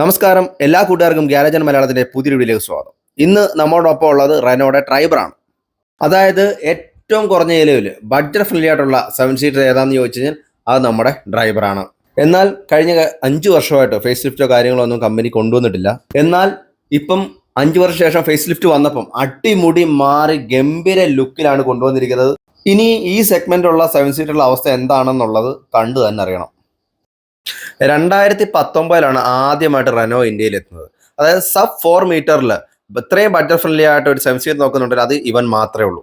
നമസ്കാരം. എല്ലാ കൂട്ടുകാർക്കും ഗ്യാരജൻ മലയാളത്തിന്റെ പുതിയ വീഡിയോയിലേക്ക് സ്വാഗതം. ഇന്ന് നമ്മോടൊപ്പം ഉള്ളത് റെനോയുടെ ട്രൈബറാണ്. അതായത് ഏറ്റവും കുറഞ്ഞ നിലവിൽ ബഡ്ജറ്റ് ഫ്രണ്ട്ലി ആയിട്ടുള്ള സെവൻ സീറ്റർ ഏതാണെന്ന് ചോദിച്ചു കഴിഞ്ഞാൽ അത് നമ്മുടെ ഡ്രൈവറാണ് എന്നാൽ കഴിഞ്ഞ അഞ്ച് വർഷമായിട്ട് ഫേസ് ലിഫ്റ്റോ കാര്യങ്ങളോ ഒന്നും കമ്പനി കൊണ്ടുവന്നിട്ടില്ല. എന്നാൽ ഇപ്പം അഞ്ച് വർഷം ശേഷം ഫേസ് ലിഫ്റ്റ് വന്നപ്പം അടിമുടി മാറി ഗംഭീര ലുക്കിലാണ് കൊണ്ടുവന്നിരിക്കുന്നത്. ഇനി ഈ സെഗ്മെന്റുള്ള സെവൻ സീറ്ററുള്ള അവസ്ഥ എന്താണെന്നുള്ളത് കണ്ടു തന്നെ അറിയണം. രണ്ടായിരത്തി പത്തൊമ്പതിലാണ് ആദ്യമായിട്ട് റെനോ ഇന്ത്യയിൽ എത്തുന്നത് അതായത് സബ് ഫോർ മീറ്ററിൽ ഇത്രയും ബഡ്ജറ്റ് ഫ്രണ്ട്ലി ആയിട്ട് ഒരു സെവൻ സീറ്റ് നോക്കുന്നുണ്ടെങ്കിൽ അത് ഇവൻ മാത്രമേ ഉള്ളൂ.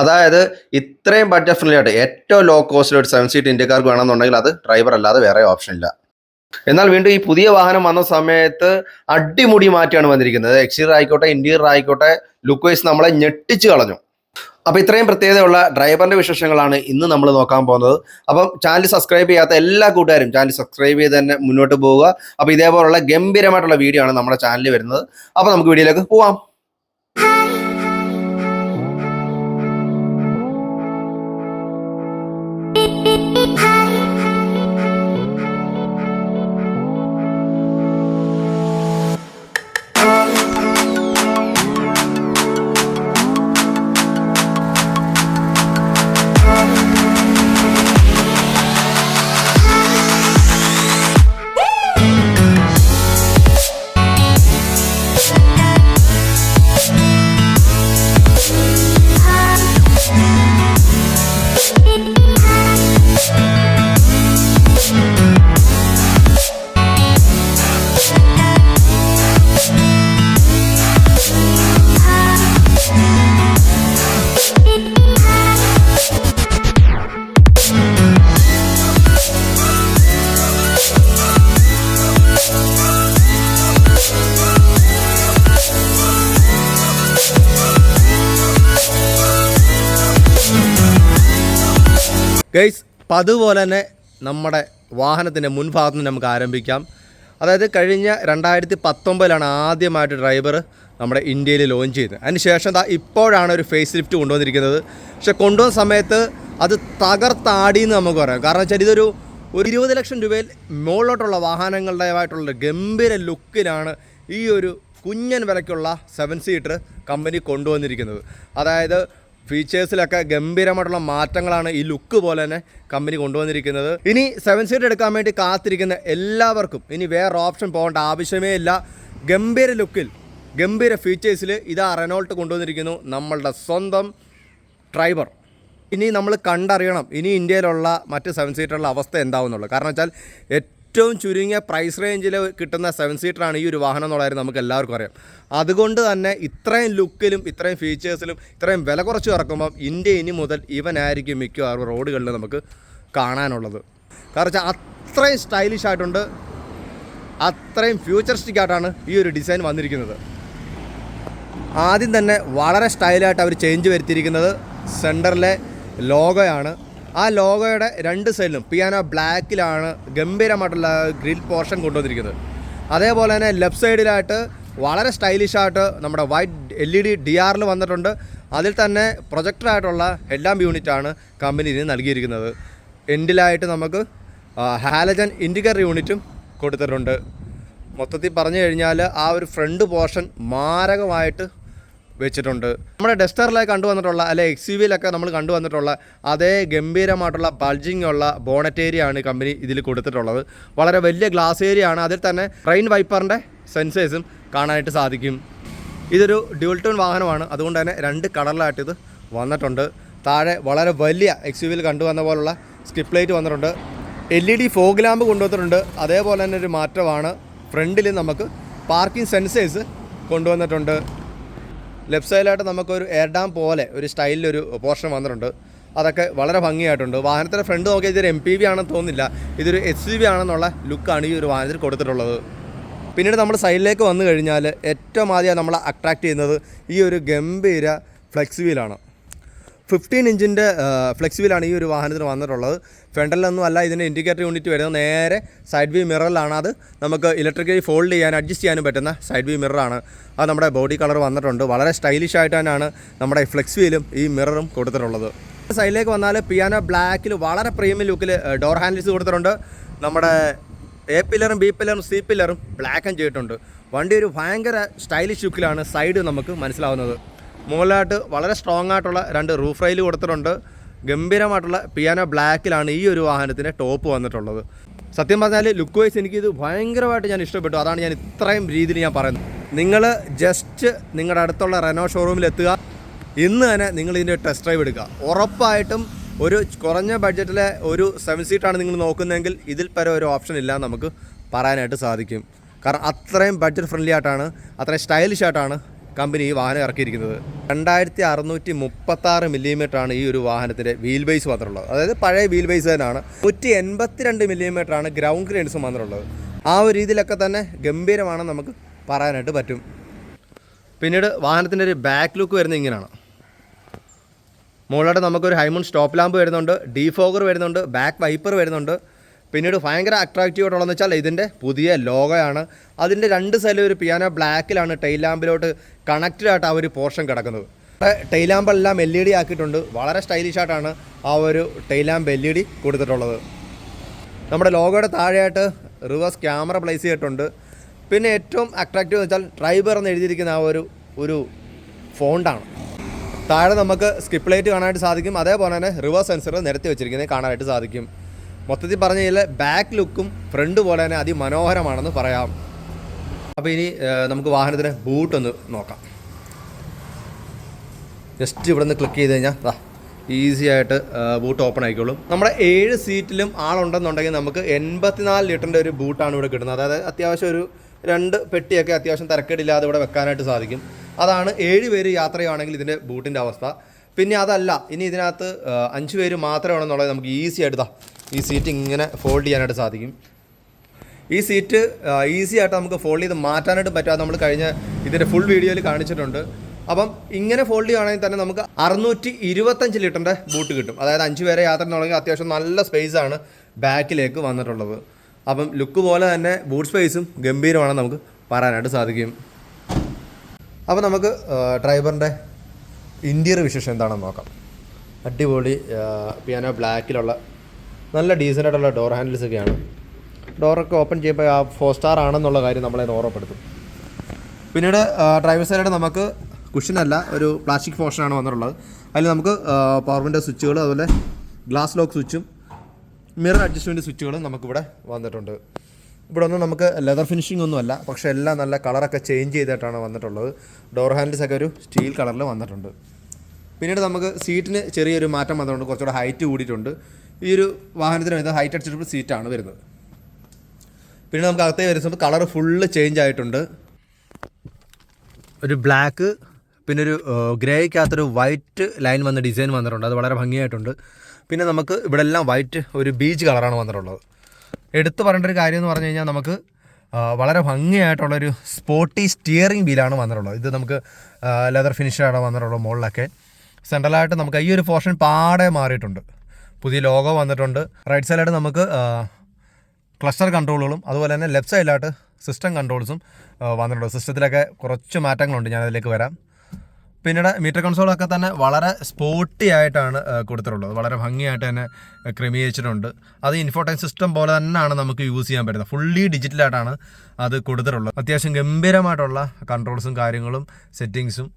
അതായത് ഇത്രയും ബഡ്ജറ്റ് ഫ്രണ്ട്ലി ആയിട്ട് ഏറ്റവും ലോ കോസ്റ്റിൽ ഒരു സെവൻ സീറ്റ് ഇന്ത്യക്കാർക്ക് വേണമെന്നുണ്ടെങ്കിൽ അത് ഡ്രൈവർ അല്ലാതെ വേറെ ഓപ്ഷൻ ഇല്ല. എന്നാൽ വീണ്ടും ഈ പുതിയ വാഹനം വന്ന സമയത്ത് അടിമുടി മാറ്റിയാണ് വന്നിരിക്കുന്നത്. എക്സ്റ്റീരിയർ ആയിക്കോട്ടെ ഇന്റീരിയർ ആയിക്കോട്ടെ ലുക്ക് വൈസ് നമ്മളെ ഞെട്ടിച്ച് കളഞ്ഞു. അപ്പൊ ഇത്രയും പ്രത്യേകതയുള്ള ഡ്രൈവറിന്റെ വിശേഷങ്ങളാണ് ഇന്ന് നമ്മൾ നോക്കാൻ പോകുന്നത്. അപ്പം ചാനൽ സബ്സ്ക്രൈബ് ചെയ്യാത്ത എല്ലാ കൂട്ടുകാരും ചാനൽ സബ്സ്ക്രൈബ് ചെയ്ത് തന്നെ മുന്നോട്ട് പോവുക. അപ്പൊ ഇതേപോലുള്ള ഗംഭീരമായിട്ടുള്ള വീഡിയോ ആണ് നമ്മുടെ ചാനലിൽ വരുന്നത്. അപ്പൊ നമുക്ക് വീഡിയോയിലേക്ക് പോവാം. ഗൈസ് അപ്പം അതുപോലെ തന്നെ നമ്മുടെ വാഹനത്തിന്റെ മുൻഭാഗത്ത് നിന്ന് നമുക്ക് ആരംഭിക്കാം. അതായത് കഴിഞ്ഞ രണ്ടായിരത്തി പത്തൊമ്പതിലാണ് ആദ്യമായിട്ട് ഡ്രൈവർ നമ്മുടെ ഇന്ത്യയിൽ ലോഞ്ച് ചെയ്തത്. അതിന് ശേഷം ദാ ഇപ്പോഴാണ് ഒരു ഫേസ് ലിഫ്റ്റ് കൊണ്ടുവന്നിരിക്കുന്നത്. പക്ഷെ കൊണ്ടുവന്ന സമയത്ത് അത് തകർത്താടി എന്ന് നമുക്ക് പറയാം. കാരണം വെച്ചാൽ ഇതൊരു ഒരു ഇരുപത് ലക്ഷം രൂപയിൽ മുകളിലോട്ടുള്ള വാഹനങ്ങളുടേതായിട്ടുള്ള ഗംഭീര ലുക്കിലാണ് ഈ ഒരു കുഞ്ഞൻ വിലയ്ക്കുള്ള സെവൻ സീറ്റർ കമ്പനി കൊണ്ടുവന്നിരിക്കുന്നത്. അതായത് ഫീച്ചേഴ്സിലൊക്കെ ഗംഭീരമായിട്ടുള്ള മാറ്റങ്ങളാണ് ഈ ലുക്ക് പോലെ തന്നെ കമ്പനി കൊണ്ടുവന്നിരിക്കുന്നത്. ഇനി സെവൻ സീറ്റ് എടുക്കാൻ വേണ്ടി കാത്തിരിക്കുന്ന എല്ലാവർക്കും ഇനി വേറെ ഓപ്ഷൻ പോകേണ്ട ആവശ്യമേ ഇല്ല. ഗംഭീര ലുക്കിൽ ഗംഭീര ഫീച്ചേഴ്സിൽ ഇതാ റെനോൾട്ട് കൊണ്ടുവന്നിരിക്കുന്നു നമ്മളുടെ സ്വന്തം ഡ്രൈവർ. ഇനി നമ്മൾ കണ്ടറിയണം ഇനി ഇന്ത്യയിലുള്ള മറ്റ് സെവൻ സീറ്ററുള്ള അവസ്ഥ എന്താവുന്നുള്ളൂ കാരണം വെച്ചാൽ ഏറ്റവും ചുരുങ്ങിയ പ്രൈസ് റേഞ്ചിൽ കിട്ടുന്ന സെവൻ സീറ്ററാണ് ഈ ഒരു വാഹനം എന്നുള്ള കാര്യം നമുക്ക് എല്ലാവർക്കും അറിയാം. അതുകൊണ്ട് തന്നെ ഇത്രയും ലുക്കിലും ഇത്രയും ഫീച്ചേഴ്സിലും ഇത്രയും വില കുറച്ച് ഇറക്കുമ്പം ഇന്ത്യ ഇനി മുതൽ ഇവനായിരിക്കും മിക്കവാറും റോഡുകളിൽ നമുക്ക് കാണാനുള്ളത്. കാരണം വെച്ചാൽ അത്രയും സ്റ്റൈലിഷ് ആയിട്ടുണ്ട്. അത്രയും ഫ്യൂച്ചറിസ്റ്റിക് ആയിട്ടാണ് ഈ ഒരു ഡിസൈൻ വന്നിരിക്കുന്നത്. ആദ്യം തന്നെ വളരെ സ്റ്റൈലായിട്ട് അവർ ചേഞ്ച് വരുത്തിയിരിക്കുന്നത്. സെന്ററിലെ ലോഗോയാണ് ആ ലോഗോയുടെ രണ്ട് സൈഡിലും പിയാനോ ബ്ലാക്കിലാണ് ഗംഭീരമായിട്ടുള്ള ഗ്രിൽ പോർഷൻ കൊണ്ടുവന്നിരിക്കുന്നത്. അതേപോലെ തന്നെ ലെഫ്റ്റ് സൈഡിലായിട്ട് വളരെ സ്റ്റൈലിഷായിട്ട് നമ്മുടെ white L E D D ആറിൽ വന്നിട്ടുണ്ട്. അതിൽ തന്നെ പ്രൊജക്ടറായിട്ടുള്ള ഹെഡ്ലാമ്പ് യൂണിറ്റാണ് കമ്പനി ഇതിന് നൽകിയിരിക്കുന്നത്. എൻഡിലായിട്ട് നമുക്ക് ഹാലജൻ ഇൻഡിക്കർ യൂണിറ്റും കൊടുത്തിട്ടുണ്ട്. മൊത്തത്തിൽ പറഞ്ഞു കഴിഞ്ഞാൽ ആ ഒരു ഫ്രണ്ട് പോർഷൻ മാരകമായിട്ട് വെച്ചിട്ടുണ്ട്. നമ്മുടെ ഡെസ്റ്ററിലായി കണ്ടുവന്നിട്ടുള്ള അല്ലെ എക്സ് യു വിയിലൊക്കെ നമ്മൾ കണ്ടുവന്നിട്ടുള്ള അതേ ഗംഭീരമായിട്ടുള്ള ബൾജിങ് ഉള്ള ബോണറ്റ് ഏരിയ ആണ് കമ്പനി ഇതിൽ കൊടുത്തിട്ടുള്ളത്. വളരെ വലിയ ഗ്ലാസ് ഏരിയ ആണ്. അതിൽ തന്നെ റെയിൻ വൈപ്പറിന്റെ സെൻസേഴ്സും കാണാനായിട്ട് സാധിക്കും. ഇതൊരു ഡ്യൂൾ ടോൺ വാഹനമാണ്. അതുകൊണ്ട് തന്നെ രണ്ട് കളറിലായിട്ട് ഇത് വന്നിട്ടുണ്ട്. താഴെ വളരെ വലിയ എക്സ് യു വിയിൽ കണ്ടുവന്ന പോലുള്ള സ്കിപ്പ് ലൈറ്റ് വന്നിട്ടുണ്ട്. L E D fog lamp കൊണ്ടുവന്നിട്ടുണ്ട്. അതേപോലെ തന്നെ ഒരു മാറ്റമാണ്. ഫ്രണ്ടിൽ നമുക്ക് പാർക്കിംഗ് സെൻസേഴ്സ് കൊണ്ടുവന്നിട്ടുണ്ട്. ലെഫ്റ്റ് സൈഡിലായിട്ട് നമുക്കൊരു എയർ ഡാം പോലെ ഒരു സ്റ്റൈലിലൊരു പോർഷൻ വന്നിട്ടുണ്ട്. അതൊക്കെ വളരെ ഭംഗിയായിട്ടുണ്ട്. വാഹനത്തിന്റെ ഫ്രണ്ട് നോക്കിയാൽ ഇതൊരു എം പി വി ആണെന്ന് തോന്നുന്നില്ല. ഇതൊരു എസ് സി വി ആണെന്നുള്ള ലുക്കാണ് ഈ ഒരു വാഹനത്തിൽ കൊടുത്തിട്ടുള്ളത്. പിന്നീട് നമ്മൾ സൈഡിലേക്ക് വന്നു കഴിഞ്ഞാൽ ഏറ്റവും ആദ്യം നമ്മളെ അട്രാക്ട് ചെയ്യുന്നത് ഈ ഒരു ഗംഭീര ഫ്ലെക്സ് വീലാണ് ഫിഫ്റ്റീൻ ഇഞ്ചിന്റെ ഫ്ലെക്സിബിലാണ് ഈ ഒരു വാഹനത്തിന് വന്നിട്ടുള്ളത്. ഫ്രണ്ടിലൊന്നും അല്ല ഇതിന്റെ ഇൻഡിക്കേറ്റർ യൂണിറ്റ് വരുന്നത് നേരെ സൈഡ് വ്യൂ മിററിലാണ് അത് നമുക്ക് ഇലക്ട്രിക്കലി ഫോൾഡ് ചെയ്യാൻ അഡ്ജസ്റ്റ് ചെയ്യാനും പറ്റുന്ന സൈഡ് വ്യൂ മിററാണ് അത് നമ്മുടെ ബോഡി കളർ വന്നിട്ടുണ്ട്. വളരെ സ്റ്റൈലിഷ് ആയിട്ട് തന്നെയാണ് നമ്മുടെ ഫ്ലെക്സ് വീലും ഈ മിററും കൊടുത്തിട്ടുള്ളത്. സൈഡിലേക്ക് വന്നാൽ പിയാനോ ബ്ലാക്കിൽ വളരെ പ്രീമിയം ലുക്കിൽ ഡോർ ഹാൻഡിൽസ് കൊടുത്തിട്ടുണ്ട്. നമ്മുടെ എ പില്ലറും ബി പില്ലറും സി പില്ലറും ബ്ലാക്ക് ചെയ്തിട്ടുണ്ട്. വണ്ടി ഒരു ഭയങ്കര സ്റ്റൈലിഷ് ലുക്കിലാണ് സൈഡ് നമുക്ക് മനസ്സിലാവുന്നത്. മുകളിലായിട്ട് വളരെ സ്ട്രോങ് ആയിട്ടുള്ള രണ്ട് റൂഫ് റൈൽ കൊടുത്തിട്ടുണ്ട്. ഗംഭീരമായിട്ടുള്ള പിയാനോ ബ്ലാക്കിലാണ് ഈ ഒരു വാഹനത്തിന്റെ ടോപ്പ് വന്നിട്ടുള്ളത്. സത്യം പറഞ്ഞാൽ ലുക്ക് വൈസ് എനിക്കിത് ഭയങ്കരമായിട്ട് ഞാൻ ഇഷ്ടപ്പെട്ടു. അതാണ് ഞാൻ ഇത്രയും രീതിയിൽ ഞാൻ പറയുന്നത്. നിങ്ങൾ ജസ്റ്റ് നിങ്ങളുടെ അടുത്തുള്ള റെനോ ഷോറൂമിൽ എത്തുക. ഇന്ന് തന്നെ നിങ്ങൾ ഇതിന്റെ ടെസ്റ്റ് ഡ്രൈവ് എടുക്കുക. ഉറപ്പായിട്ടും ഒരു കുറഞ്ഞ ബഡ്ജറ്റിലെ ഒരു സെവൻ സീറ്റാണ് നിങ്ങൾ നോക്കുന്നതെങ്കിൽ ഇതിൽ പരം ഒരു ഓപ്ഷൻ ഇല്ല നമുക്ക് പറയാനായിട്ട് സാധിക്കും. കാരണം അത്രയും ബഡ്ജറ്റ് ഫ്രണ്ട്ലി ആയിട്ടാണ് അത്രയും സ്റ്റൈലിഷ് ആയിട്ടാണ് കമ്പനി ഈ വാഹനം ഇറക്കിയിരിക്കുന്നത്. രണ്ടായിരത്തി അറുന്നൂറ്റി മുപ്പത്താറ് മില്ലിമീറ്റർ ആണ് ഈ ഒരു വാഹനത്തിന്റെ വീൽ ബേസ് വന്നിട്ടുള്ളത് അതായത് പഴയ വീൽ ബേസ് തന്നെയാണ്. നൂറ്റി എൺപത്തിരണ്ട് മില്ലിമീറ്റർ ആണ് ഗ്രൗണ്ട് ക്ലിയറൻസ് മാത്രമുള്ളത്. ആ ഒരു രീതിയിലൊക്കെ തന്നെ ഗംഭീരമാണ് നമുക്ക് പറയാനായിട്ട് പറ്റും. പിന്നീട് വാഹനത്തിന്റെ ഒരു ബാക്ക് ലുക്ക് വരുന്നത് ഇങ്ങനെയാണ്. മുകളിലോട്ട് നമുക്കൊരു ഹൈമൺ സ്റ്റോപ്പ് ലാമ്പ് വരുന്നുണ്ട് ഡീഫോഗർ വരുന്നുണ്ട് ബാക്ക് വൈപ്പർ വരുന്നുണ്ട്. പിന്നീട് ഭയങ്കര അട്രാക്റ്റീവ് ആയിട്ടുള്ളതെന്ന് വെച്ചാൽ ഇതിന്റെ പുതിയ ലോഗോയാണ് അതിന്റെ രണ്ട് സൈഡിൽ ഒരു പിയാനോ ബ്ലാക്കിലാണ് ടൈൽ ലാമ്പിലോട്ട് കണക്റ്റഡ് ആയിട്ട് ആ ഒരു പോർഷൻ കിടക്കുന്നത്. ടൈൽ ലാമ്പെല്ലാം എൽ ഇ ഡി ആക്കിയിട്ടുണ്ട്. വളരെ സ്റ്റൈലിഷ് ആയിട്ടാണ് ആ ഒരു ടൈലാമ്പ് എൽ ഇ ഡി കൊടുത്തിട്ടുള്ളത്. നമ്മുടെ ലോഗോയുടെ താഴെയായിട്ട് റിവേഴ്സ് ക്യാമറ പ്ലേസ് ചെയ്തിട്ടുണ്ട്. പിന്നെ ഏറ്റവും അട്രാക്റ്റീവ് എന്ന് വെച്ചാൽ ഡ്രൈവർ എന്ന് എഴുതിയിരിക്കുന്ന ആ ഒരു ഒരു ഫോണ്ടാണ് താഴെ നമുക്ക് സ്കിപ്പ് ലൈറ്റ് കാണാനായിട്ട് സാധിക്കും. അതേപോലെ തന്നെ റിവേഴ്സ് സെൻസർ നിരത്തി വെച്ചിരിക്കുന്നത് കാണാനായിട്ട് സാധിക്കും. മൊത്തത്തിൽ പറഞ്ഞു കഴിഞ്ഞാൽ ബാക്ക് ലുക്കും ഫ്രണ്ട് പോലെ തന്നെ അതിമനോഹരമാണെന്ന് പറയാം. അപ്പോൾ ഇനി നമുക്ക് വാഹനത്തിന് ബൂട്ട് ഒന്ന് നോക്കാം. ജസ്റ്റ് ഇവിടെ നിന്ന് ക്ലിക്ക് ചെയ്ത് കഴിഞ്ഞാൽ ഈസി ആയിട്ട് ബൂട്ട് ഓപ്പൺ ആയിക്കോളും. നമ്മുടെ ഏഴ് സീറ്റിലും ആളുണ്ടെന്നുണ്ടെങ്കിൽ നമുക്ക് എൺപത്തിനാല് ലിറ്ററിന്റെ ഒരു ബൂട്ടാണ് ഇവിടെ കിട്ടുന്നത്. അതായത് അത്യാവശ്യം ഒരു രണ്ട് പെട്ടിയൊക്കെ അത്യാവശ്യം തിരക്കേടില്ലാതെ ഇവിടെ വെക്കാനായിട്ട് സാധിക്കും. അതാണ് ഏഴ് പേര് യാത്ര ചെയ്യുകയാണെങ്കിൽ ഇതിന്റെ ബൂട്ടിന്റെ അവസ്ഥ. പിന്നെ അതല്ല ഇനി ഇതിനകത്ത് അഞ്ച് പേര് മാത്രമാണെന്നുള്ളത് നമുക്ക് ഈസി ആയിട്ട് ഈ സീറ്റ് ഇങ്ങനെ ഫോൾഡ് ചെയ്യാനായിട്ട് സാധിക്കും. ഈ സീറ്റ് ഈസി ആയിട്ട് നമുക്ക് ഫോൾഡ് ചെയ്ത് മാറ്റാനായിട്ട് പറ്റാതെ നമ്മൾ കഴിഞ്ഞ ഇതിന്റെ ഫുൾ വീഡിയോയിൽ കാണിച്ചിട്ടുണ്ട്. അപ്പം ഇങ്ങനെ ഫോൾഡ് ചെയ്യുകയാണെങ്കിൽ തന്നെ നമുക്ക് അറുന്നൂറ്റി ഇരുപത്തഞ്ച് ലിറ്ററിന്റെ ബൂട്ട് കിട്ടും. അതായത് അഞ്ച് പേരെ യാത്ര തുടങ്ങി അത്യാവശ്യം നല്ല സ്പേസ് ആണ് ബാക്കിലേക്ക് വന്നിട്ടുള്ളത്. അപ്പം ലുക്ക് പോലെ തന്നെ ബൂട്ട് സ്പേസും ഗംഭീരമാണെന്ന് നമുക്ക് പറയാനായിട്ട് സാധിക്കും. അപ്പം നമുക്ക് ഡ്രൈവറിന്റെ ഇന്റീരിയർ വിശേഷം എന്താണെന്ന് നോക്കാം. അടിപൊളി പിയാനോ ബ്ലാക്കിലുള്ള നല്ല ഡീസന്റ് ആയിട്ടുള്ള ഡോർ ഹാൻഡിൽസ് ഒക്കെയാണ്. ഡോറൊക്കെ ഓപ്പൺ ചെയ്യുമ്പോൾ ആ ഫോർ സ്റ്റാർ ആണെന്നുള്ള കാര്യം നമ്മളെ ഓർമ്മപ്പെടുത്തും. പിന്നീട് ഡ്രൈവർ സൈഡ് നമുക്ക് കുഷനല്ല ഒരു പ്ലാസ്റ്റിക് പോർഷനാണ് വന്നിട്ടുള്ളത്. അതിൽ നമുക്ക് പവർ വിൻഡോ സ്വിച്ചുകൾ അതുപോലെ ഗ്ലാസ് ലോക്ക് സ്വിച്ചും മിറർ അഡ്ജസ്റ്റ്മെന്റ് സ്വിച്ചുകളും നമുക്കിവിടെ വന്നിട്ടുണ്ട്. ഇവിടെ ഒന്നും നമുക്ക് ലെതർ ഫിനിഷിംഗ് ഒന്നുമല്ല പക്ഷേ എല്ലാം നല്ല കളറൊക്കെ ചേഞ്ച് ചെയ്തിട്ടാണ് വന്നിട്ടുള്ളത്. ഡോർ ഹാൻഡിൽസ് ഒക്കെ ഒരു സ്റ്റീൽ കളറിൽ വന്നിട്ടുണ്ട്. പിന്നീട് നമുക്ക് സീറ്റിന് ചെറിയൊരു മാറ്റം വന്നിട്ടുണ്ട് കുറച്ചുകൂടെ ഹൈറ്റ് കൂടിയിട്ടുണ്ട്. ഈ ഒരു വാഹനത്തിന് വരുന്നത് ഹൈറ്റ് അടിച്ചിട്ടുള്ള സീറ്റാണ് വരുന്നത്. പിന്നെ നമുക്ക് അകത്തേ വരുമ്പോൾ കളർ ഫുള്ള് ചേഞ്ച് ആയിട്ടുണ്ട്. ഒരു ബ്ലാക്ക് പിന്നെ ഒരു ഗ്രേക്കകത്തൊരു വൈറ്റ് ലൈൻ വന്ന ഡിസൈൻ വന്നിട്ടുണ്ട്. അത് വളരെ ഭംഗിയായിട്ടുണ്ട്. പിന്നെ നമുക്ക് ഇവിടെ എല്ലാം വൈറ്റ് ഒരു ബീച്ച് കളറാണ് വന്നിട്ടുള്ളത്. എടുത്തു പറയേണ്ട ഒരു കാര്യം എന്ന് പറഞ്ഞു കഴിഞ്ഞാൽ നമുക്ക് വളരെ ഭംഗിയായിട്ടുള്ളൊരു സ്പോർട്ടി സ്റ്റിയറിംഗ് വീലാണ് വന്നിട്ടുള്ളത്. ഇത് നമുക്ക് ലെതർ ഫിനിഷാണ് വന്നിട്ടുള്ളത് മുകളിലൊക്കെ. സെൻട്രലായിട്ട് നമുക്ക് ഈ ഒരു പോർഷൻ പാടെ മാറിയിട്ടുണ്ട്. പുതിയ ലോഗോ വന്നിട്ടുണ്ട്. റൈറ്റ് സൈഡായിട്ട് നമുക്ക് ക്ലസ്റ്റർ കൺട്രോളുകളും അതുപോലെ തന്നെ ലെഫ്റ്റ് സൈഡിലായിട്ട് സിസ്റ്റം കൺട്രോൾസും വന്നിട്ടുണ്ട്. സിസ്റ്റത്തിലൊക്കെ കുറച്ച് മാറ്റങ്ങളുണ്ട്. ഞാൻ അതിലേക്ക് വരാം. പിന്നീട് മീറ്റർ കൺസോളൊക്കെ തന്നെ വളരെ സ്പോർട്ടി ആയിട്ടാണ് കൊടുത്തിട്ടുള്ളത്. വളരെ ഭംഗിയായിട്ട് തന്നെ ക്രമീകരിച്ചിട്ടുണ്ട്. അത് ഇൻഫോർട്ടൈൻ സിസ്റ്റം പോലെ തന്നെയാണ് നമുക്ക് യൂസ് ചെയ്യാൻ പറ്റുന്നത്. ഫുള്ളി ഡിജിറ്റലായിട്ടാണ് അത് കൊടുത്തിട്ടുള്ളത്. അത്യാവശ്യം ഗംഭീരമായിട്ടുള്ള കൺട്രോൾസും കാര്യങ്ങളും സെറ്റിങ്സും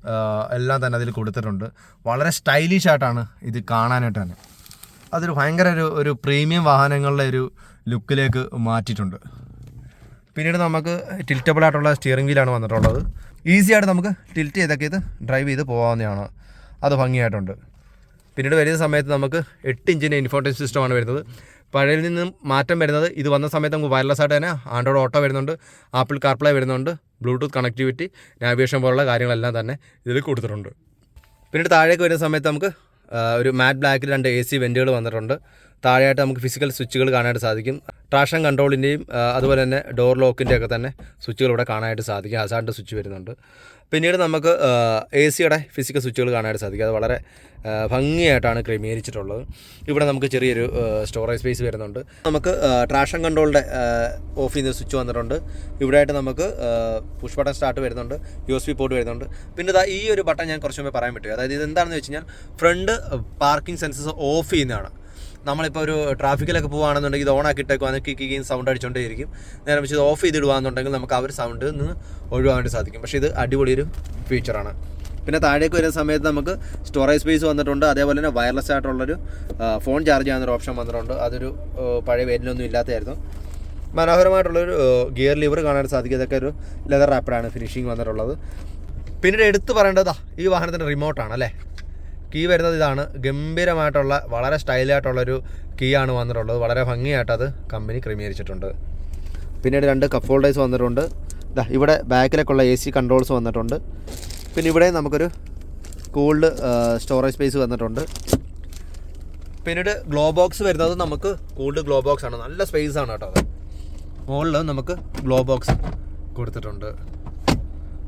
എല്ലാം തന്നെ അതിൽ കൊടുത്തിട്ടുണ്ട്. വളരെ സ്റ്റൈലിഷ് ആയിട്ടാണ് ഇത് കാണാനായിട്ട് തന്നെ. അതൊരു ഭയങ്കര ഒരു ഒരു പ്രീമിയം വാഹനങ്ങളുടെ ഒരു ലുക്കിലേക്ക് മാറ്റിയിട്ടുണ്ട്. പിന്നീട് നമുക്ക് ടിൽറ്റബിൾ ആയിട്ടുള്ള സ്റ്റിയറിംഗ് വീലാണ് വന്നിട്ടുള്ളത്. ഈസി ആയിട്ട് നമുക്ക് ടിൽറ്റ് ചെയ്തൊക്കെ ഇത് ഡ്രൈവ് ചെയ്ത് പോകാവുന്നതാണ്. അത് ഭംഗിയായിട്ടുണ്ട്. പിന്നീട് വരുന്ന സമയത്ത് നമുക്ക് എട്ട് ഇഞ്ചിന്റെ ഇൻഫോർട്ടൈൻ സിസ്റ്റമാണ് വരുന്നത്. പഴയതിൽ നിന്നും മാറ്റം വരുന്നത് ഇത് വന്ന സമയത്ത് നമുക്ക് വയർലെസ് ആയിട്ട് തന്നെ ആൻഡ്രോയിഡ് ഓട്ടോ വരുന്നുണ്ട് ആപ്പിൾ കാർപ്ലേ വരുന്നുണ്ട് ബ്ലൂടൂത്ത് കണക്ടിവിറ്റി നാവിഗേഷൻ പോലുള്ള കാര്യങ്ങളെല്ലാം തന്നെ ഇതിൽ കൊടുത്തിട്ടുണ്ട്. പിന്നീട് താഴേക്ക് വരുന്ന സമയത്ത് നമുക്ക് ഒരു മാറ്റ് ബ്ലാക്കിൽ രണ്ട് എ സി വെന്റുകൾ വന്നിട്ടുണ്ട്. താഴെയായിട്ട് നമുക്ക് ഫിസിക്കൽ സ്വിച്ചുകൾ കാണാനായിട്ട് സാധിക്കും. ട്രാഷൻ കൺട്രോളിന്റെയും അതുപോലെ തന്നെ ഡോർ ലോക്കിന്റെ ഒക്കെ തന്നെ സ്വിച്ചുകൾ ഇവിടെ കാണാനായിട്ട് സാധിക്കും. ഹസാറിന്റെ സ്വിച്ച് വരുന്നുണ്ട്. പിന്നീട് നമുക്ക് എ സിയുടെ ഫിസിക്കൽ സ്വിച്ചുകൾ കാണാനായിട്ട് സാധിക്കും. അത് വളരെ ഭംഗിയായിട്ടാണ് ക്രമീകരിച്ചിട്ടുള്ളത്. ഇവിടെ നമുക്ക് ചെറിയൊരു സ്റ്റോറേജ് സ്പേസ് വരുന്നുണ്ട്. നമുക്ക് ട്രാഷൻ കൺട്രോളിന്റെ ഓഫ് ചെയ്യുന്ന സ്വിച്ച് വന്നിട്ടുണ്ട്. ഇവിടെയായിട്ട് നമുക്ക് പുഷ് ബട്ടൺ സ്റ്റാർട്ട് വരുന്നുണ്ട്. യു എസ് ബി പോർട്ട് വരുന്നുണ്ട്. പിന്നെ ഈ ഒരു ബട്ടൺ ഞാൻ കുറച്ച് മുമ്പേ പറയാൻ പറ്റും അതായത് ഇത് എന്താണെന്ന് വെച്ച് കഴിഞ്ഞാൽ ഫ്രണ്ട് പാർക്കിംഗ് സെൻസസ് ഓഫ് ചെയ്യുന്നതാണ്. നമ്മളിപ്പോൾ ഒരു ട്രാഫിക്കിലൊക്കെ പോകുകയാണെന്നുണ്ടെങ്കിൽ ഇത് ഓൺ അതിന് കിക്കിങ് സൗണ്ട് അടിച്ചുകൊണ്ടേയിരിക്കും നേരെ വെച്ച് ഇത് ഓഫ് ചെയ്തിടുകയാണെന്നുണ്ടെങ്കിൽ നമുക്ക് ആ ഒരു സൗണ്ട് നിന്ന് വേണ്ടി സാധിക്കും. പക്ഷേ ഇത് അടിപൊളി ഒരു ഫീച്ചറാണ് പിന്നെ താഴേക്ക് വരുന്ന സമയത്ത് നമുക്ക് സ്റ്റോറേജ് സ്പേസ് വന്നിട്ടുണ്ട്. അതേപോലെ തന്നെ വയർലെസ് ആയിട്ടുള്ളൊരു ഫോൺ ചാർജ് ചെയ്യാനൊരു ഓപ്ഷൻ വന്നിട്ടുണ്ട്. അതൊരു പഴയ വേരിലൊന്നും ഇല്ലാത്തതായിരുന്നു. മനോഹരമായിട്ടുള്ളൊരു ഗിയർ ലിവർ കാണാൻ സാധിക്കും. ഇതൊക്കെ ഒരു ലെതർ റാപ്പിഡാണ് ഫിനിഷിങ് വന്നിട്ടുള്ളത്. പിന്നീട് എടുത്തു പറയേണ്ടതാ ഈ വാഹനത്തിന്റെ റിമോട്ടാണ് അല്ലേ? കീ വരുന്നത് ഇതാണ്. ഗംഭീരമായിട്ടുള്ള വളരെ സ്റ്റൈലായിട്ടുള്ളൊരു കീ ആണ് വന്നിട്ടുള്ളത്. വളരെ ഭംഗിയായിട്ടത് കമ്പനി ക്രമീകരിച്ചിട്ടുണ്ട്. പിന്നീട് രണ്ട് കപ്പ് ഹോൾഡേഴ്സ് വന്നിട്ടുണ്ട്. ദാ ഇവിടെ ബാക്കിലേക്കുള്ള എ സി കൺട്രോൾസ് വന്നിട്ടുണ്ട്. പിന്നെ ഇവിടെ നമുക്കൊരു കൂൾഡ് സ്റ്റോറേജ് സ്പേസ് വന്നിട്ടുണ്ട്. പിന്നീട് ഗ്ലോ ബോക്സ് വരുന്നത് നമുക്ക് കൂൾഡ് ഗ്ലോ ബോക്സ് ആണ്. നല്ല സ്പേസ് ആണ് കേട്ടോ അത്. മുകളിൽ നമുക്ക് ഗ്ലോ ബോക്സ് കൊടുത്തിട്ടുണ്ട്.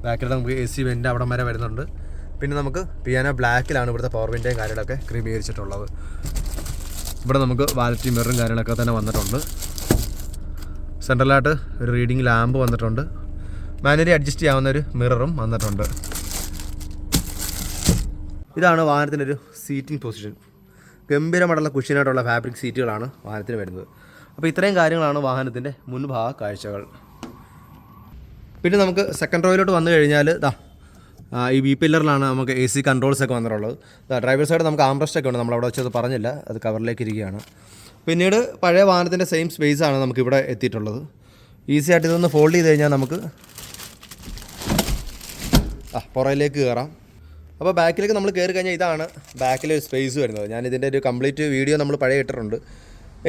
ബാക്കിൽ നമുക്ക് എ സി വെന്റ് അവിടം വരെ വരുന്നുണ്ട്. പിന്നെ നമുക്ക് പിയാനോ ബ്ലാക്കിലാണ് ഇവിടുത്തെ പവർ വിന്റെയും കാര്യങ്ങളൊക്കെ ക്രമീകരിച്ചിട്ടുള്ളത്. ഇവിടെ നമുക്ക് വാലറ്റി മിററും കാര്യങ്ങളൊക്കെ തന്നെ വന്നിട്ടുണ്ട്. സെൻട്രലായിട്ട് ഒരു റീഡിംഗ് ലാമ്പ് വന്നിട്ടുണ്ട്. മാനുവലി അഡ്ജസ്റ്റ് ചെയ്യാവുന്ന ഒരു മിററും വന്നിട്ടുണ്ട്. ഇതാണ് വാഹനത്തിന്റെ ഒരു സീറ്റിംഗ് പൊസിഷൻ ഗംഭീരമായിട്ടുള്ള കുഷ്യനായിട്ടുള്ള ഫാബ്രിക് സീറ്റുകളാണ് വാഹനത്തിന് വരുന്നത്. അപ്പോൾ ഇത്രയും കാര്യങ്ങളാണ് വാഹനത്തിന്റെ മുൻഭാഗ കാഴ്ചകൾ. പിന്നെ നമുക്ക് സെക്കൻഡ് റോയിലോട്ട് വന്നു കഴിഞ്ഞാൽ ആ, ഈ ബി പില്ലറിലാണ് നമുക്ക് എ സി കൺട്രോൾസ് ഒക്കെ വന്നിട്ടുള്ളത് ഡ്രൈവർ സൈഡ് നമുക്ക് ആംബ്രസ്റ്റ് ഒക്കെ ഉണ്ട്. നമ്മൾ അവിടെ വെച്ചത് പറഞ്ഞില്ല. അത് കവറിലേക്ക് ഇരിക്കുകയാണ്. പിന്നീട് പഴയ വാഹനത്തിന്റെ സെയിം സ്പേസ് ആണ് നമുക്കിവിടെ എത്തിയിട്ടുള്ളത്. ഈസി ആയിട്ട് ഇതൊന്ന് ഫോൾഡ് ചെയ്ത് കഴിഞ്ഞാൽ നമുക്ക് ആ പുറയിലേക്ക് കയറാം. അപ്പോൾ ബാക്കിലേക്ക് നമ്മൾ കയറി കഴിഞ്ഞാൽ ഇതാണ് ബാക്കിലൊരു സ്പേസ് വരുന്നത്. ഞാൻ ഇതിന്റെ ഒരു കംപ്ലീറ്റ് വീഡിയോ നമ്മൾ പഴയ ഇട്ടിട്ടുണ്ട്.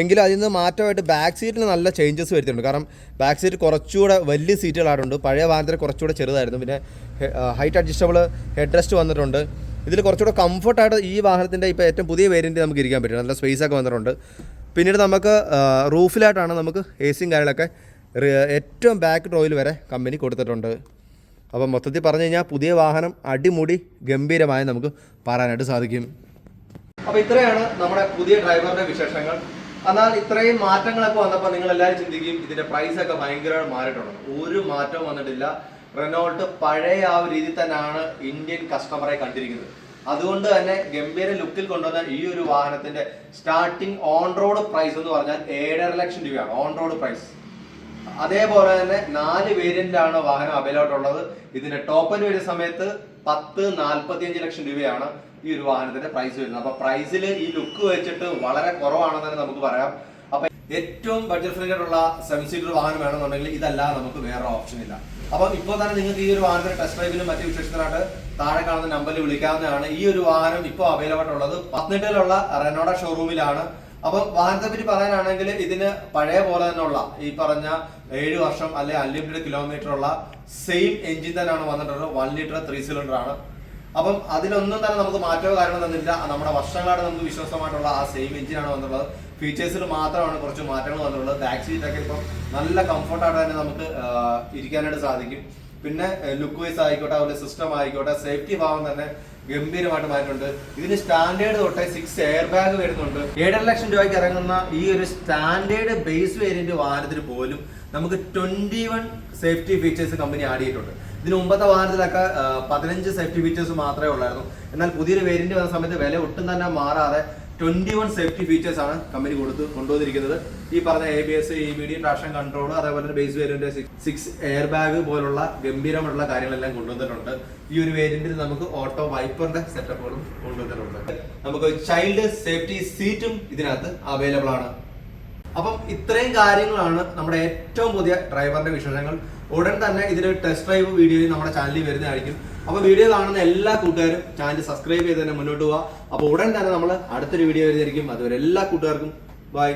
എങ്കിലും അതിൽ നിന്ന് മാറ്റമായിട്ട് ബാക്ക് സീറ്റിൽ നല്ല ചേഞ്ചസ് വരുത്തിയിട്ടുണ്ട്. കാരണം ബാക്ക് സീറ്റ് കുറച്ചുകൂടെ വലിയ സീറ്റുകളായിട്ടുണ്ട് പഴയ വാഹനത്തിൽ കുറച്ചുകൂടെ ചെറുതായിരുന്നു. പിന്നെ ഹൈറ്റ് അഡ്ജസ്റ്റബിൾ ഹെഡ് റെസ്റ്റ് വന്നിട്ടുണ്ട്. ഇതിൽ കുറച്ചുകൂടെ കംഫർട്ടായിട്ട് ഈ വാഹനത്തിന്റെ ഇപ്പോൾ ഏറ്റവും പുതിയ വേരിയന്റ് നമുക്ക് ഇരിക്കാൻ പറ്റും. നല്ല സ്പേസ് ഒക്കെ വന്നിട്ടുണ്ട്. പിന്നീട് നമുക്ക് റൂഫിലായിട്ടാണ് നമുക്ക് എ സിയും കാര്യങ്ങളൊക്കെ ഏറ്റവും ബാക്ക് റോയിൽ വരെ കമ്പനി കൊടുത്തിട്ടുണ്ട്. അപ്പോൾ മൊത്തത്തിൽ പറഞ്ഞു കഴിഞ്ഞാൽ പുതിയ വാഹനം അടിമുടി ഗംഭീരമായി നമുക്ക് പറയാനായിട്ട് സാധിക്കും. അപ്പോൾ ഇത്രയാണ് നമ്മുടെ പുതിയ ഡ്രൈവറുടെ വിശേഷങ്ങൾ. എന്നാൽ ഇത്രയും മാറ്റങ്ങളൊക്കെ വന്നപ്പോൾ നിങ്ങൾ എല്ലാവരും ചിന്തിക്കും ഇതിന്റെ പ്രൈസ് ഒക്കെ ഭയങ്കരമായി മാറിയിട്ടുണ്ട്. ഒരു മാറ്റവും വന്നിട്ടില്ല. റെനോൾട്ട് പഴയ ആ ഒരു രീതിയിൽ തന്നെയാണ് ഇന്ത്യൻ കസ്റ്റമറെ കണ്ടിരിക്കുന്നത്. അതുകൊണ്ട് തന്നെ ഗംഭീര ലുക്കിൽ കൊണ്ടുവന്ന ഈ ഒരു വാഹനത്തിന്റെ സ്റ്റാർട്ടിംഗ് ഓൺ റോഡ് പ്രൈസ് എന്ന് പറഞ്ഞാൽ ഏഴര ലക്ഷം രൂപയാണ്. ഓൺ റോഡ് പ്രൈസ് അതേപോലെ തന്നെ നാല് വേരിയന്റിലാണ് വാഹനം അവൈലബിൾ ഉള്ളത്. ഇതിന്റെ ടോപ്പൻ വരുന്ന സമയത്ത് പത്ത് നാൽപ്പത്തിയഞ്ച് ലക്ഷം രൂപയാണ്. ഈ ഒരു വാഹനത്തിന്റെ പ്രൈസ് വരുന്നത്. അപ്പൊ പ്രൈസിൽ ഈ ലുക്ക് വെച്ചിട്ട് വളരെ കുറവാണെന്ന് തന്നെ നമുക്ക് പറയാം. അപ്പൊ ഏറ്റവും ബഡ്ജറ്റ് ഫ്രണ്ട്ലി ആയിട്ടുള്ള സെവൻ സീറ്റർ വാഹനം വേണമെന്നുണ്ടെങ്കിൽ ഇതല്ലാതെ നമുക്ക് വേറെ ഓപ്ഷൻ ഇല്ല. അപ്പൊ ഇപ്പോൾ തന്നെ നിങ്ങൾക്ക് ഈ ഒരു വാഹനത്തിന്റെ ടെസ്റ്റ് ഡ്രൈവിനും മറ്റു വിശേഷത്തിനായിട്ട് താഴെ കാണുന്ന നമ്പറിൽ വിളിക്കാവുന്നതാണ്. ഈ ഒരു വാഹനം ഇപ്പോൾ അവൈലബിൾ ഉള്ളത് പത്തനംതിട്ടയിലുള്ള റെനോഡ ഷോറൂമിലാണ് അപ്പൊ വാഹനത്തെ പറ്റി പറയാനാണെങ്കിൽ ഇതിന് പഴയ പോലെ തന്നെയുള്ള ഈ പറഞ്ഞ ഏഴ് വർഷം അല്ലെ അൺലിമിറ്റഡ് കിലോമീറ്റർ ഉള്ള സെയിം എഞ്ചിൻ തന്നെയാണ് വന്നിട്ടുള്ളത്. വൺ ലിറ്റർ ത്രീ സിലിണ്ടർ ആണ്. അപ്പം അതിലൊന്നും തന്നെ നമുക്ക് മാറ്റമോ കാരണം തന്നില്ല നമ്മുടെ വർഷങ്ങളായിട്ട് നമുക്ക് വിശ്വാസമായിട്ടുള്ള ആ സെയിം എഞ്ചിനാണ് വന്നിട്ടുള്ളത്. ഫീച്ചേഴ്സിൽ മാത്രമാണ് കുറച്ച് മാറ്റങ്ങൾ വന്നിട്ടുള്ളത്. ബാക്ക് സീറ്റൊക്കെ ഇപ്പം നല്ല കംഫർട്ടായിട്ട് തന്നെ നമുക്ക് ഇരിക്കാനായിട്ട് സാധിക്കും. പിന്നെ ലുക്ക് വൈസ് ആയിക്കോട്ടെ അതുപോലെ സിസ്റ്റം ആയിക്കോട്ടെ സേഫ്റ്റി ഭാഗം തന്നെ ഗംഭീരമായിട്ട് മാറ്റുന്നുണ്ട്. ഇതിന് സ്റ്റാൻഡേർഡ് തൊട്ടേ സിക്സ് എയർ ബാഗ് വരുന്നുണ്ട്. ഏഴര ലക്ഷം രൂപയ്ക്ക് ഇറങ്ങുന്ന ഈ ഒരു സ്റ്റാൻഡേർഡ് ബേസ് വേരിയന്റ് വാഹനത്തിന് പോലും നമുക്ക് twenty one safety features company add ചെയ്തിട്ടുണ്ട്. ഇതിന് മുമ്പത്തെ വാഹനത്തിലൊക്കെ പതിനഞ്ച് സേഫ്റ്റി ഫീച്ചേഴ്സ് മാത്രമേ ഉള്ളായിരുന്നു. എന്നാൽ പുതിയൊരു വേരിയന്റ് വന്ന സമയത്ത് വില ഒട്ടും തന്നെ മാറാതെ ട്വന്റി വൺ സേഫ്റ്റി ഫീച്ചേഴ്സ് ആണ് കമ്പനി കൊടുത്ത് കൊണ്ടുവന്നിരിക്കുന്നത്. ഈ പറഞ്ഞ A B S E D traction control അതേപോലെ തന്നെ base variant six air bag പോലുള്ള ഗംഭീരമായിട്ടുള്ള കാര്യങ്ങളെല്ലാം കൊണ്ടുവന്നിട്ടുണ്ട്. ഈ ഒരു വേരിയന്റിൽ നമുക്ക് ഓട്ടോ വൈപ്പറിന്റെ സെറ്റപ്പുകളും കൊണ്ടുവന്നിട്ടുണ്ട്. നമുക്ക് ചൈൽഡ് സേഫ്റ്റി സീറ്റും ഇതിനകത്ത് അവൈലബിൾ ആണ്. അപ്പം ഇത്രയും കാര്യങ്ങളാണ് നമ്മുടെ ഏറ്റവും പുതിയ ഡ്രൈവറിന്റെ വിശേഷങ്ങൾ. ഉടൻ തന്നെ ഇതിന് ടെസ്റ്റ് ഡ്രൈവ് വീഡിയോയും നമ്മുടെ ചാനലിൽ വരുന്നതായിരിക്കും. അപ്പോൾ വീഡിയോ കാണുന്ന എല്ലാ കൂട്ടുകാരും ചാനൽ സബ്സ്ക്രൈബ് ചെയ്ത് തന്നെ മുന്നോട്ട് പോവുക. അപ്പോൾ ഉടൻ തന്നെ നമ്മൾ അടുത്തൊരു വീഡിയോ വരുന്നതായിരിക്കും. അതുവരെ എല്ലാ കൂട്ടുകാർക്കും ബൈ